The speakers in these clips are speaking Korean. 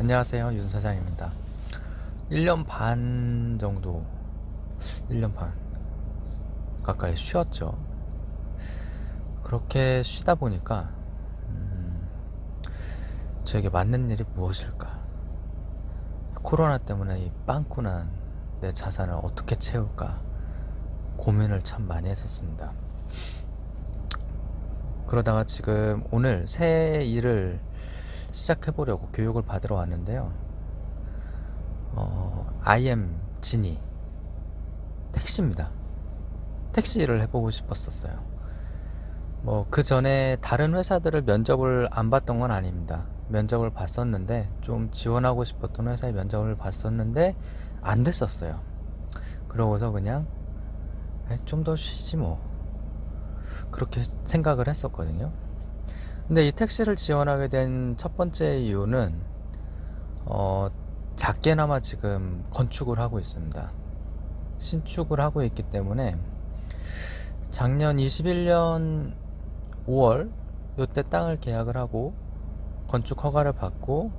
안녕하세요. 윤 사장입니다. 1년 반 정도, 1년 반 가까이 쉬었죠. 그렇게 쉬다 보니까, 음, 저에게 맞는 일이 무엇일까? 코로나 때문에 이 빵꾸 난 내 자산을 어떻게 채울까? 고민을 참 많이 했었습니다. 그러다가 지금 오늘 새 일을 시작해 보려고 교육을 받으러 왔는데요. 어, IM 진이 택시입니다. 택시 일을 해보고 싶었었어요. 뭐 그 전에 다른 회사들을 면접을 안 봤던 건 아닙니다. 면접을 봤었는데 좀 지원하고 싶었던 회사에 면접을 봤었는데 안 됐었어요. 그러고서 그냥 좀 더 쉬지 뭐 그렇게 생각을 했었거든요. 근데 이 택시를 지원하게 된 첫 번째 이유는 어, 작게나마 지금 건축을 하고 있습니다. 신축을 하고 있기 때문에 작년 21년 5월 요때 땅을 계약을 하고 건축 허가를 받고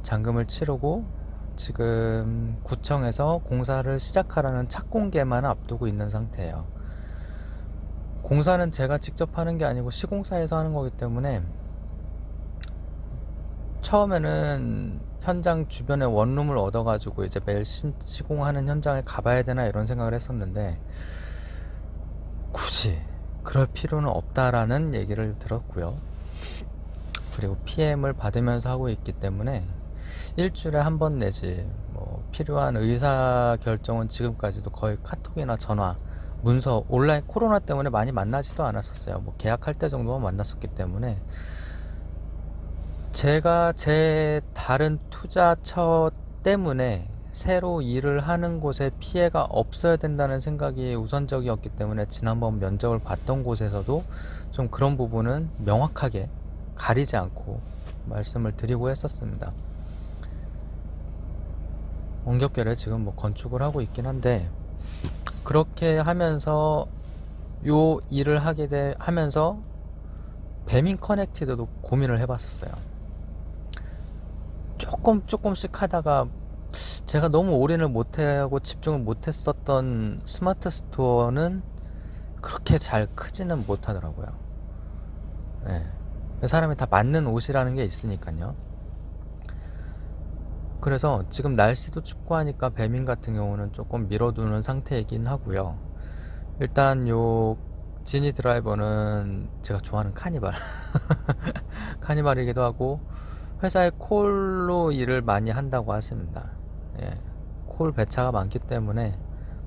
잔금을 치르고 지금 구청에서 공사를 시작하라는 착공계만 앞두고 있는 상태예요. 공사는 제가 직접 하는 게 아니고 시공사에서 하는 거기 때문에 처음에는 현장 주변에 원룸을 얻어가지고 이제 매일 시, 시공하는 현장을 가봐야 되나 이런 생각을 했었는데 굳이 그럴 필요는 없다라는 얘기를 들었고요. 그리고 PM을 받으면서 하고 있기 때문에 일주일에 한 번 내지 뭐 필요한 의사 결정은 지금까지도 거의 카톡이나 전화 문서 온라인 코로나 때문에 많이 만나지도 않았었어요. 뭐 계약할 때 정도만 만났었기 때문에 제가 제 다른 투자처 때문에 새로 일을 하는 곳에 피해가 없어야 된다는 생각이 우선적이었기 때문에 지난번 면접을 봤던 곳에서도 좀 그런 부분은 명확하게 가리지 않고 말씀을 드리고 했었습니다. 원격결에 지금 뭐 건축을 하고 있긴 한데 그렇게 하면서 요 일을 하게 돼 하면서 배민 커넥티드도 고민을 해봤었어요. 조금 조금씩 하다가 제가 너무 올인을 못하고 집중을 못했었던 스마트 스토어는 그렇게 잘 크지는 못하더라고요. 네. 사람이 다 맞는 옷이라는 게 있으니까요. 그래서 지금 날씨도 춥고 하니까 배민 같은 경우는 조금 밀어두는 상태이긴 하고요. 일단 요 지니 드라이버는 제가 좋아하는 카니발. 카니발이기도 하고 회사에 콜로 일을 많이 한다고 하십니다. 예. 콜 배차가 많기 때문에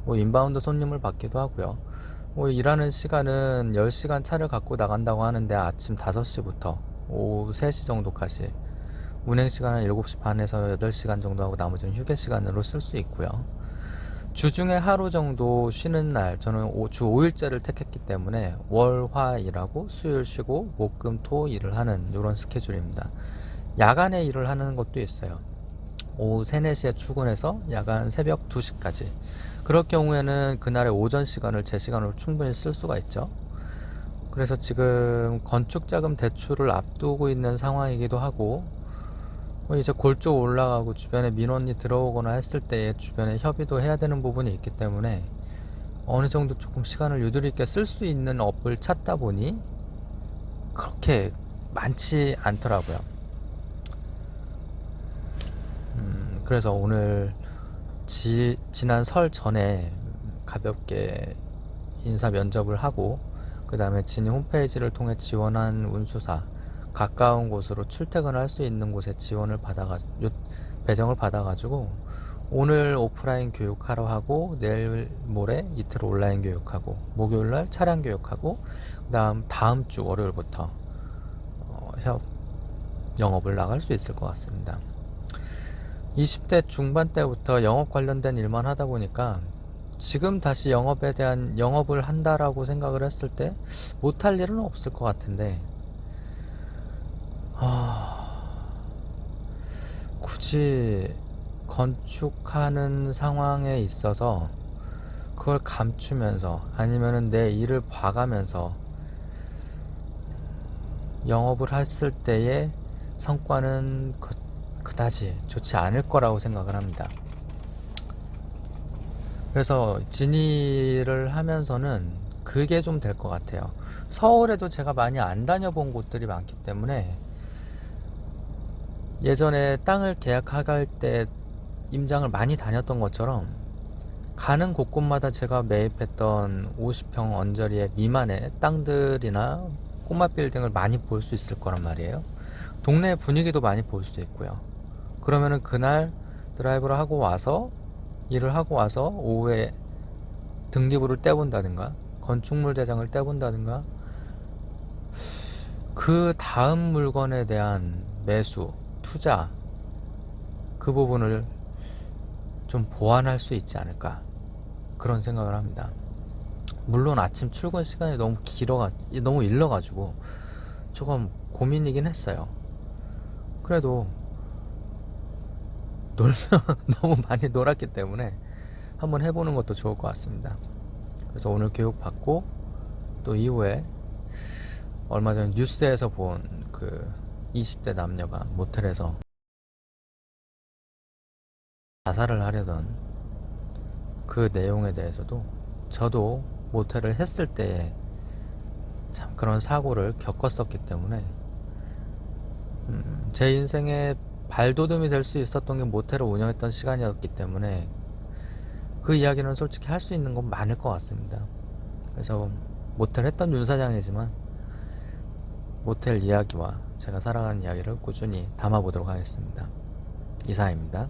뭐 인바운드 손님을 받기도 하고요. 뭐 일하는 시간은 10시간 차를 갖고 나간다고 하는데 아침 5시부터 오후 3시 정도까지 운행 시간은 7시 반에서 8시간 정도 하고 나머지는 휴게 시간으로 쓸 수 있고요. 주중에 하루 정도 쉬는 날, 저는 주 5일째를 택했기 때문에 월, 화 일하고 수요일 쉬고 목, 금, 토 일을 하는 이런 스케줄입니다. 야간에 일을 하는 것도 있어요. 오후 3, 4시에 출근해서 야간 새벽 2시까지. 그럴 경우에는 그날의 오전 시간을 제 시간으로 충분히 쓸 수가 있죠. 그래서 지금 건축자금 대출을 앞두고 있는 상황이기도 하고 뭐 이제 골조 올라가고 주변에 민원이 들어오거나 했을 때에 주변에 협의도 해야 되는 부분이 있기 때문에 어느 정도 조금 시간을 유도리 있게 쓸 수 있는 업을 찾다 보니 그렇게 많지 않더라고요. 음, 그래서 오늘 지, 지난 설 전에 가볍게 인사 면접을 하고 그 다음에 진이 홈페이지를 통해 지원한 운수사 가까운 곳으로 출퇴근할 수 있는 곳에 지원을 받아가 배정을 받아가지고 오늘 오프라인 교육하러 하고 내일 모레 이틀 온라인 교육하고 목요일 날 차량 교육하고 그다음 다음 주 월요일부터 어, 협 영업을 나갈 수 있을 것 같습니다. 20대 중반 때부터 영업 관련된 일만 하다 보니까 지금 다시 영업에 대한 영업을 한다라고 생각을 했을 때 못할 일은 없을 것 같은데 아, 굳이 건축하는 상황에 있어서 그걸 감추면서 아니면은 내 일을 봐가면서 영업을 했을 때의 성과는 그 그다지 좋지 않을 거라고 생각을 합니다. 그래서 진의를 하면서는 그게 좀 될 것 같아요. 서울에도 제가 많이 안 다녀본 곳들이 많기 때문에 예전에 땅을 계약할 때 임장을 많이 다녔던 것처럼 가는 곳곳마다 제가 매입했던 50평 언저리의 미만의 땅들이나 꼬마 빌딩을 많이 볼 수 있을 거란 말이에요. 동네 분위기도 많이 볼수 있고요. 그러면은 그날 드라이브를 하고 와서 일을 하고 와서 오후에 등기부를 떼본다든가 건축물 대장을 떼본다든가 그 다음 물건에 대한 매수, 투자 그 부분을 좀 보완할 수 있지 않을까 그런 생각을 합니다. 물론 아침 출근 시간이 너무 길어가 너무 일러가지고 조금 고민이긴 했어요. 그래도 놀면 너무 많이 놀았기 때문에 한번 해보는 것도 좋을 것 같습니다. 그래서 오늘 교육 받고 또 이후에 얼마 전 뉴스에서 본그 20대 남녀가 모텔에서 자살을 하려던 그 내용에 대해서도 저도 모텔을 했을 때참 그런 사고를 겪었었기 때문에 음, 제 인생의 발돋움이 될 수 있었던 게 모텔을 운영했던 시간이었기 때문에 그 이야기는 솔직히 할 수 있는 건 많을 것 같습니다. 그래서 모텔 했던 윤 사장이지만 모텔 이야기와 제가 살아가는 이야기를 꾸준히 담아보도록 하겠습니다. 이사입니다.